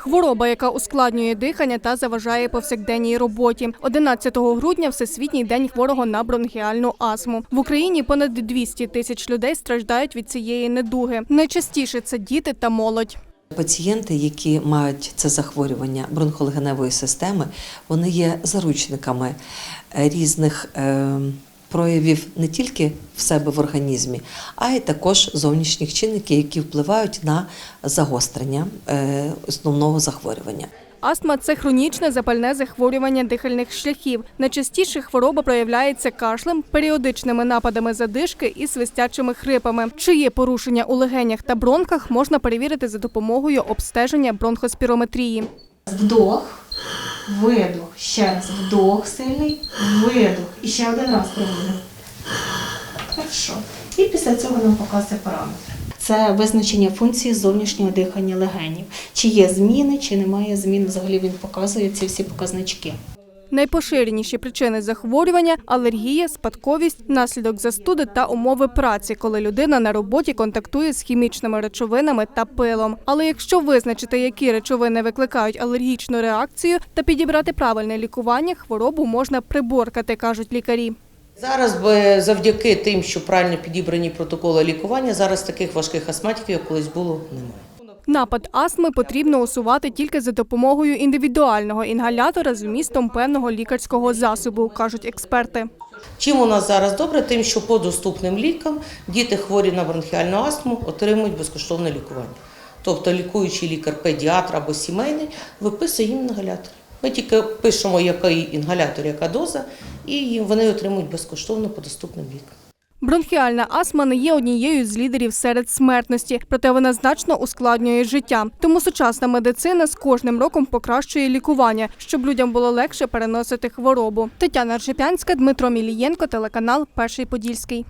Хвороба, яка ускладнює дихання та заважає повсякденній роботі. 11 грудня Всесвітній день хворого на бронхіальну астму. В Україні понад 200 тисяч людей страждають від цієї недуги. Найчастіше це діти та молодь. Пацієнти, які мають це захворювання бронхолегеневої системи, вони є заручниками різних е, проявів не тільки в себе в організмі, а й також зовнішніх чинників, які впливають на загострення е, основного захворювання. Астма це хронічне запальне захворювання дихальних шляхів. Найчастіше хвороба проявляється кашлем, періодичними нападами задишки і свистячими хрипами. Чи є порушення у легенях та бронхах, можна перевірити за допомогою обстеження бронхоспірометрії. Вдох, видох. Ще раз вдох сильний, видох. І ще один раз проводимо. Хорошо. І після цього нам показує параметри. Це визначення функції зовнішнього дихання легенів. Чи є зміни, чи немає змін. Взагалі він показує ці всі показнички. Найпоширеніші причини захворювання алергія, спадковість, наслідок застуди та умови праці, коли людина на роботі контактує з хімічними речовинами та пилом. Але якщо визначити, які речовини викликають алергічну реакцію та підібрати правильне лікування, хворобу можна приборкати, кажуть лікарі. Зараз би завдяки тим, що правильно підібрані протоколи лікування, зараз таких важких астматиків, як колись було, немає. Напад астми потрібно усувати тільки за допомогою індивідуального інгалятора з вмістом певного лікарського засобу, кажуть експерти. Чим у нас зараз добре? Тим, що по доступним лікам діти хворі на бронхіальну астму отримують безкоштовне лікування. Тобто лікуючий лікар, педіатр або сімейний виписує їм інгалятор. Ми тільки пишемо, який інгалятор, яка доза, і вони отримують безкоштовно по доступним лікам. Бронхіальна астма не є однією з лідерів серед смертності, проте вона значно ускладнює життя. Тому сучасна медицина з кожним роком покращує лікування, щоб людям було легше переносити хворобу. Тетяна Ржепянська, Дмитро Мілієнко, телеканал Перший Подільський.